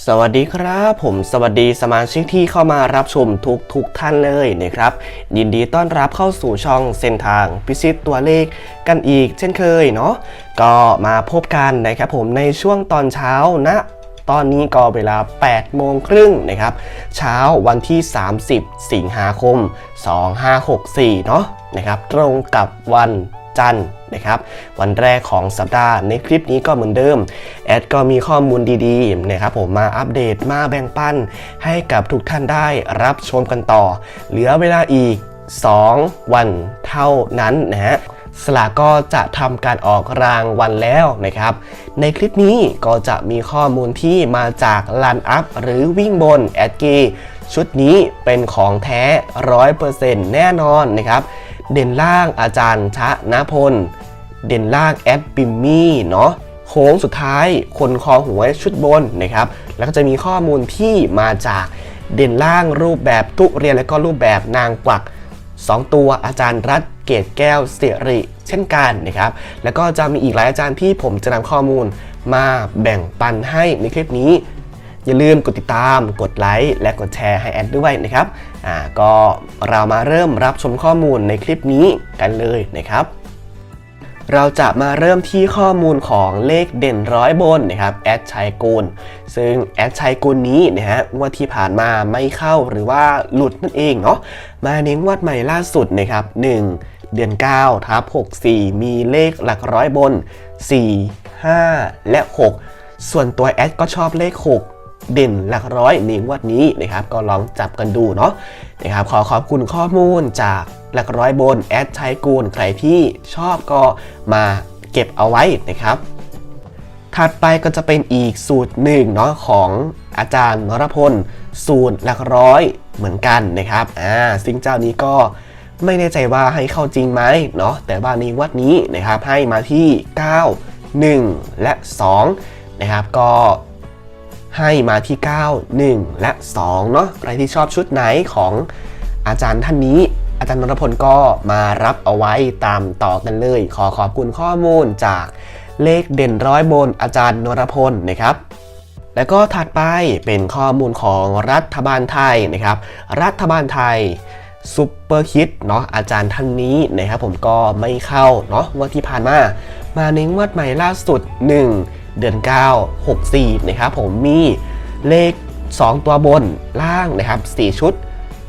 สวัสดีครับผมสวัสดีสมาชิกที่เข้ามารับชมทุกทุกท่านเลยนะครับ ยินดีต้อนรับเข้าสู่ช่องเส้นทางพิชิตตัวเลขกันอีก เช่นเคยเนาะก็มาพบกันนะครับผมในช่วงตอนเช้านะตอนนี้ก็เวลา 8 โมงครึ่งนะครับ เช้าวันที่ 30 สิงหาคม 2564 เนาะนะครับ ตรงกับวัน จันทร์นะครับ วันแรกของสัปดาห์ในคลิปนี้ก็เหมือนเดิม แอดก็มีข้อมูลดีๆนะครับผมมาอัปเดตมาแบ่งปัน ให้กับทุกท่านได้รับชมกันต่อ เหลือเวลาอีก 2 วันเท่านั้นนะฮะสลากก็จะทำการออกรางวัลแล้วนะครับ ในคลิปนี้ก็จะมีข้อมูลที่มาจากลันอัพหรือวิ่งบนแอดกีชุดนี้เป็นของแท้ 100%แน่นอนนะครับ เด่นล่างอาจารย์ชะนพล เด่นล่างแอดปิมมี่เนาะโค้งสุดท้ายคนคอหวยชุดบนนะครับ แล้วก็จะมีข้อมูลที่มาจากเด่นล่างรูปแบบทุเรียนและก็รูปแบบนางกวัก 2 ตัวอาจารย์รัฐเกตแก้วเสริเช่นกันนะครับ แล้วก็จะมีอีกหลายอาจารย์ที่ผมจะนำข้อมูลมาแบ่งปันให้ในคลิปนี้ อย่าลืมกดติดตาม กดไลค์และกดแชร์ให้แอดด้วยนะครับอ่าก็เรามาเริ่มรับชมข้อมูลในคลิปนี้กันเลยนะครับเราจะมาเริ่มที่ข้อมูลของเลขเด่นร้อยบนนะครับแอดชัยกุลซึ่งแอดชัยกุลนี้นะฮะงวดที่ผ่านมาไม่เข้าหรือว่าหลุดนั่นเองเนาะมาในงวดใหม่ล่าสุดนะครับ1 เดือน9ทับ64 มีเลขหลักร้อยบน 4 5 และ 6 ส่วนตัวแอดก็ชอบเลข 6 เด่นหลักร้อยในงวดนี้นะครับก็ลองจับกันดูเนาะนะครับขอขอบคุณข้อมูลจากหลักร้อยบนแอดชัยกูลใครที่ชอบก็มาเก็บเอาไว้นะครับ ถัดไปก็จะเป็นอีกสูตรหนึ่งเนาะของอาจารย์นรพล สูตรหลักร้อยเหมือนกันนะครับอ่าซึ่งเจ้านี้ก็ไม่แน่ใจว่าให้เข้าจริงไหมเนาะแต่ว่าในวัดนี้นะครับให้มาที่ 9 1 และ2นะครับก็ ให้มาที่ 9 1 และ 2 เนาะใครที่ชอบชุดไหนของอาจารย์ท่านนี้ อาจารย์นรพลก็มารับเอาไว้ตามต่อกันเลย ขอขอบคุณข้อมูลจากเลขเด่นร้อยบนอาจารย์นรพลนะครับแล้วก็ถัดไปเป็นข้อมูลของรัฐบาลไทยนะครับ รัฐบาลไทยซุปเปอร์คิดเนาะอาจารย์ท่านนี้นะครับผมก็ไม่เข้าเนาะงวดที่ผ่านมา มาในงวดใหม่ล่าสุด 1 เดือน 9 64นะครับผมมีเลข 2 ตัวบนล่างนะครับ 4 ชุด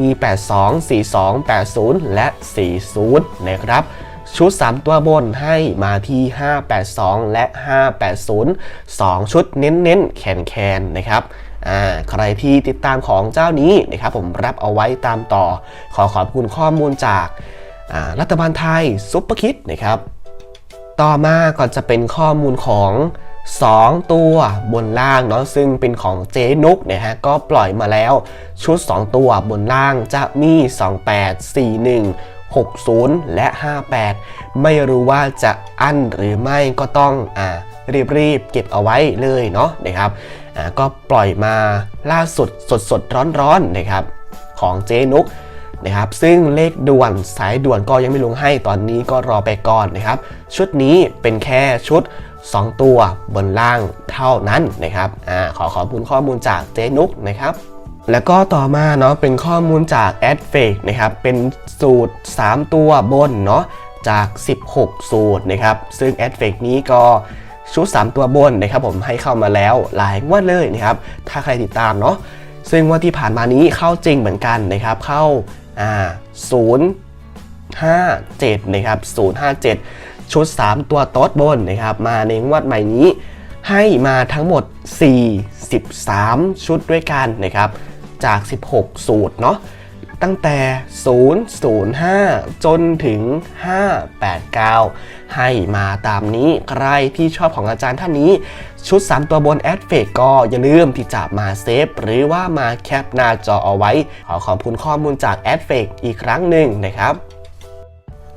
มี 82 42 80 และ 40 นะครับ ชุด 3 ตัวบนให้มาที่ 582 และ 580 2 ชุดเน้นๆ แคนๆนนะครับใครที่ติดตามของเจ้านี้นะครับผมรับเอาไว้ตามต่อ ขอขอบคุณข้อมูลจากรัฐบาลไทยซุปเปอร์คิดนะครับ ต่อมาก็จะเป็นข้อมูลของ 2 ตัวบนล่างเนาะซึ่งเป็นของเจนุกนะฮะก็ปล่อยมาแล้วชุด 2 ตัวบนล่างจะมี 28 41 60 และ 58 ไม่รู้ว่าจะอั้นหรือไม่ก็ต้องอ่ารีบๆ เก็บเอาไว้เลยเนาะนะครับอ่าก็ปล่อยมาล่าสุดสดๆร้อนๆนะครับของเจนุกนะครับซึ่งเลขด่วนสายด่วนก็ยังไม่ลงให้ตอนนี้ก็รอไปก่อนนะครับ ชุดนี้เป็นแค่ชุด 2 ตัวบนล่างเท่านั้นนะครับอขอขอบคุณข้อมูลจากเจนุกนะครับแล้วก็ต่อมาเนาะเป็นข้อมูลจาก a d f a k e นะครับเป็นสูตร 3 ตัวบนเนาะจาก 16 สูตรนะครับซึ่ง a d f a k e นี้ก็ชุด 3 ตัวบนนะครับผมให้เข้ามาแล้วหลายงวดเลยนะครับถ้าใครติดตามเนาะซึ่งงว่าที่ผ่านมานี้เข้าจริงเหมือนกันนะครับเข้าอ่า0 5 7นะครับ057 ชุด 3 ตัวโต๊ดบนนะครับมาในงวดใหม่นี้ให้มาทั้งหมด 43 ชุดด้วยกันนะครับจาก 16 สูตรเนาะตั้งแต่ 005 จนถึง 589 ให้มาตามนี้ใครที่ชอบของอาจารย์ท่านนี้ ชุด 3 ตัวบนแอดเฟกก็อย่าลืมที่จะมาเซฟหรือว่ามาแคปหน้าจอเอาไว้ ขอขอบคุณข้อมูลจากแอดเฟกอีกครั้งหนึ่งนะครับ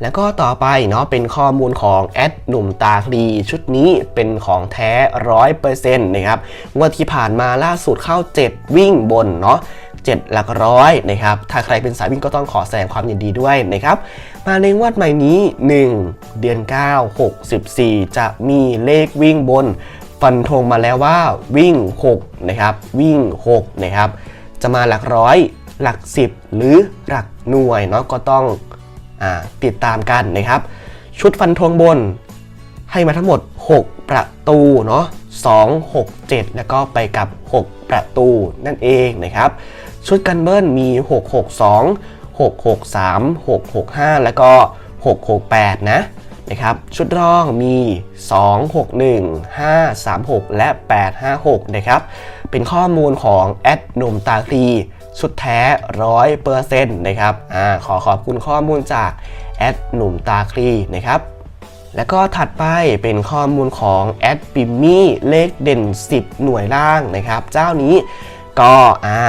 แล้วก็ต่อไปเนาะเป็นข้อมูลของแอดหนุ่มตาคลีชุดนี้เป็นของแท้ร้อยเปอร์เซ็นต์นะครับงวันที่ผ่านมาล่าสุดเข้า 7 วิ่งบนเนาะ7หลักร้อยนะครับ ถ้าใครเป็นสายวิ่งก็ต้องขอแสดงความยินดีด้วยนะครับ มาในงวดใหม่นี้ 1 เดือน 9 64 จะมีเลขวิ่งบน ฟันธงมาแล้วว่าวิ่ง 6 นะครับ วิ่ง 6 นะครับ จะมาหลักร้อย หลัก 10 หรือหลักหน่วยเนาะก็ต้อง ติดตามกันนะครับ ชุดฟันธงบนให้มาทั้งหมด 6 ประตูเนาะ2 6 7 แล้วก็ไปกับ 6 ประตูนั่นเองนะครับ ชุดกันเบิ้ลมี 6 6 2 6 6 3 6 6 5 แล้วก็ 6 6 8 นะนะครับ ชุดรองมี 2 6 1 5 3 6 และ 8 5 6 นะครับ เป็นข้อมูลของแอดนมตาคลี ชุดแท้ร้อยเปอร์เซ็นต์นะครับอ่าขอขอบคุณข้อมูลจากแอดหนุ่มตาคลีนะครับแล้วก็ถัดไปเป็นข้อมูลของแอดปิมมี่เลขเด่น 10 หน่วยล่างนะครับ เจ้านี้ก็อ่า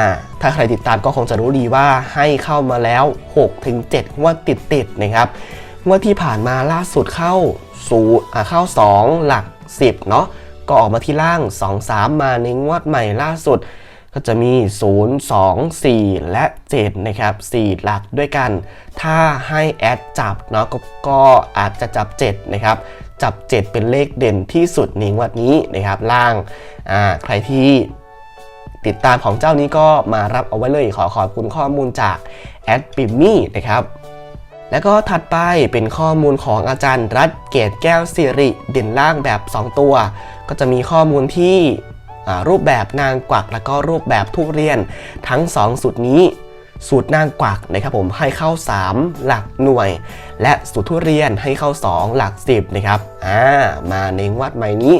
ถ้าใครติดตามก็คงจะรู้ดีว่าให้เข้ามาแล้ว 6-7งวดติดๆนะครับงวดที่ผ่านมาล่าสุดเข้าสู่อ่าเข้า 2 หลัก 10 เนาะก็ออกมาที่ล่าง 2-3 มาในงวดใหม่ล่าสุด ก็จะมี 0 2 4 และ 7 นะครับ 4 หลักด้วยกัน ถ้าให้แอดจับเนาะกก็อาจจะจับ 7 นะครับ จับ 7 เป็นเลขเด่นที่สุดในงวันนี้นะครับล่างอ่าใครที่ติดตามของเจ้านี้ก็มารับเอาไว้เลยขอขอบคุณข้อมูลจากแอดปิมมี่นะครับแล้วก็ถัดไปเป็นข้อมูลของอาจารย์รัฐเกตแก้วสิริเด่นล่างแบบ 2 ตัว ก็จะมีข้อมูลที่ รูปแบบนางกวักแล้วก็รูปแบบทุเรียนทั้ง 2 สูตรนี้ สูตรนางกวักนะครับผมให้เข้า 3 หลักหน่วย และสูตรทุเรียนให้เข้า 2 หลัก 10นะครับอ่ามาในวัดใหม่นี้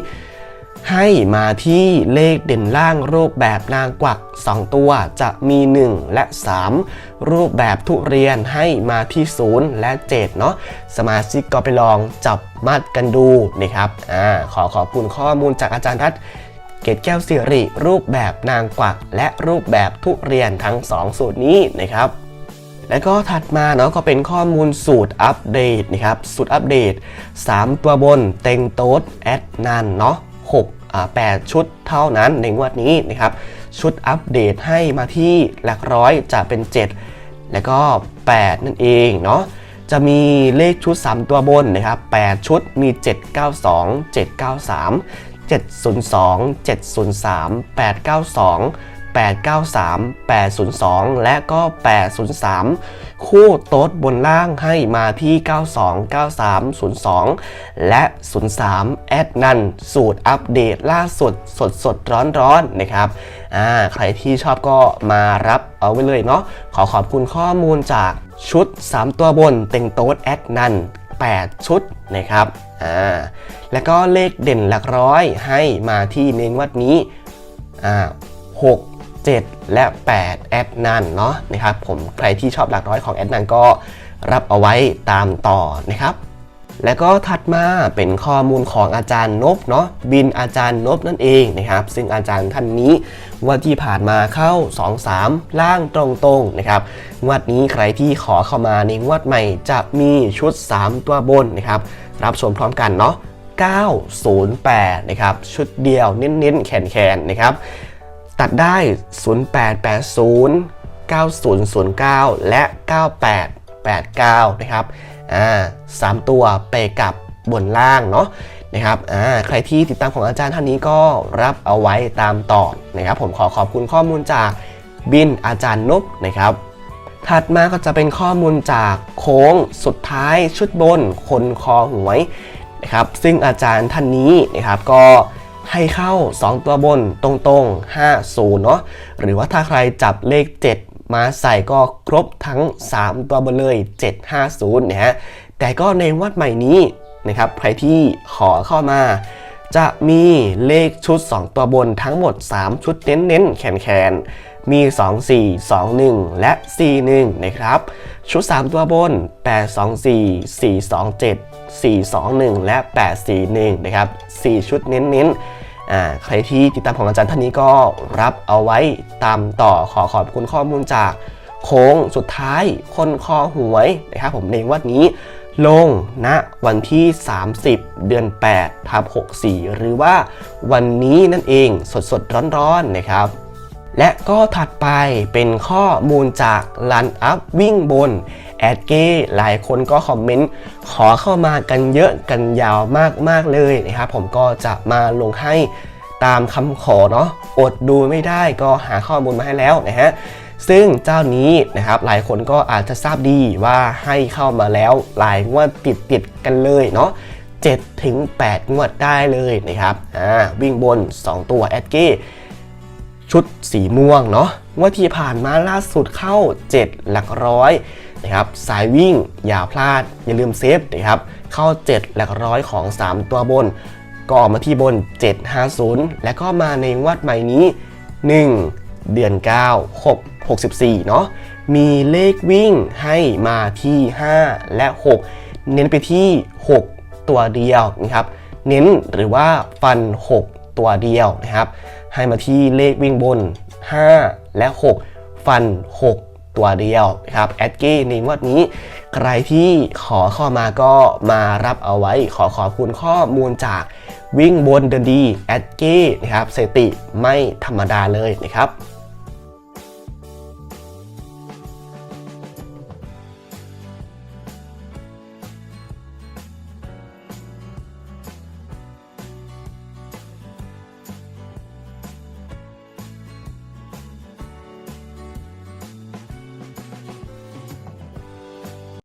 ให้มาที่เลขเด่นล่างรูปแบบนางกวัก 2 ตัวจะมี 1 และ 3 รูปแบบทุเรียนให้มาที่ 0 และ 7 เนาะสมาชิกก็ไปลองจับมัดกันดูนะครับอ่าขอขอบคุณข้อมูลจากอาจารย์รัฐ เกตแก้วสิริ รูปแบบนางกวัก และรูปแบบทุเรียนทั้ง 2 สูตรนี้นะครับแล้วก็ถัดมาเนาะก็เป็นข้อมูลสูตรอัปเดตนะครับ สูตรอัปเดต 3 ตัวบนเต็งโต๊ดแอดนันเนาะ6อ่า8ชุดเท่านั้นในงวดนี้นะครับ ชุดอัปเดตให้มาที่หลักร้อยจะเป็น 7 แล้วก็ 8 นั่นเองเนาะจะมีเลขชุด 3 ตัวบนนะครับ 8 ชุดมี 792 793 702 703 892 893 802 และก็ 803 คู่โต๊ดบนล่างให้มาที่ 92 93 02 และ 03 แอดนันสูตรอัปเดตล่าสุดสดสดร้อนร้อนนะครับอ่าใครที่ชอบก็มารับเอาไว้เลยเนาะขอขอบคุณข้อมูลจากชุด 3 ตัวบนเต็งโต๊ดแอดนัน 8 ชุดนะครับอ่าแล้วก็เลขเด่นหลักร้อยให้มาที่ในงวัดนี้อ่า6 7และ 8 แอดนันเนาะนะครับผมใครที่ชอบหลักร้อยของแอดนันก็รับเอาไว้ตามต่อนะครับ แล้วก็ถัดมาเป็นข้อมูลของอาจารย์นบเนาะบินอาจารย์นบนั่นเองนะครับ ซึ่งอาจารย์ท่านนี้วันที่ผ่านมาเข้า 2-3 ล่างตรงๆนะครับงวดนี้ใครที่ขอเข้ามาในงวดใหม่จะมีชุด 3 ตัวบนนะครับรับชมพร้อมกันเนาะ908นะครับชุดเดียวเน้นๆแขนๆนะครับตัดได้ 0880 9009 และ 9889 นะครับ อ่าสามตัวไปกับบนล่างเนาะนะครับอ่าใครที่ติดตามของอาจารย์ท่านนี้ก็รับเอาไว้ตามต่อนะครับ ผมขอขอบคุณข้อมูลจากบินอาจารย์นบนะครับ ถัดมาก็จะเป็นข้อมูลจากโค้งสุดท้ายชุดบนคนคอหวยนะครับ ซึ่งอาจารย์ท่านนี้นะครับก็ให้เข้า 2 ตัวบนตรงๆ 50 เนาะหรือว่าถ้าใครจับเลข 7 มาใส่ก็ครบทั้ง 3 ตัวบนเลย 750นะฮะแต่ก็ในวัดใหม่นี้นะครับใครที่ขอเข้ามา จะมีเลขชุด 2 ตัวบนทั้งหมด 3 ชุดเน้นๆแขนๆมี 2 4 2 1 และ 4 1 นะครับ ชุด 3 ตัวบน 8 2 4 4 2 7 4 2 1 และ 8 4 1 นะครับ 4 ชุดเน้นๆ ใครที่ติดตามของอาจารย์ท่านนี้ก็รับเอาไว้ตามต่อขอขอบคุณข้อมูลจากโค้งสุดท้ายคนคอหวยนะครับผมในงวันนี้ลงณวันที่ 30 เดือน8ทับ64 หรือว่าวันนี้นั่นเองสดสดร้อนๆนะครับ และก็ถัดไปเป็นข้อมูลจากลันอัพวิ่งบน แอดเก้หลายคนก็คอมเมนต์ขอเข้ามากันเยอะกันยาวมากๆเลยนะครับผมก็จะมาลงให้ตามคำขอเนาะอดดูไม่ได้ก็หาข้อมูลมาให้แล้วนะฮะซึ่งเจ้านี้นะครับหลายคนก็อาจจะทราบดีว่าให้เข้ามาแล้วหลายงวดติดติดกันเลยเนาะ7ถึง8งวดได้เลยนะครับอ่าวิ่งบน 2 ตัวแอดเก้ชุดสีม่วงเนาะงว่าที่ผ่านมาล่าสุดเข้า 7 หลักร้อย นะครับสายวิ่งอย่าพลาด อย่าลืมเซฟนะครับเข้า 7 หลักร้อยของ 3 ตัวบน ก็ออกมาที่บน 750 และก็มาในวัดใหม่นี้ 1 เดือน 9 6 64 เนาะมีเลขวิ่งให้มาที่ 5 และ 6 เน้นไปที่ 6 ตัวเดียวนะครับเน้นหรือว่าฟัน 6 ตัวเดียวนะครับ ให้มาที่เลขวิ่งบน 5 และ 6 ฟัน 6 ตัวเดียวนะครับแอดเก้ในงวดนี้ ใครที่ขอข้อมาก็มารับเอาไว้ ขอขอบคุณข้อมูลจากวิ่งบนเดินดีแอดเก้นะครับสถิติไม่ธรรมดาเลยนะครับ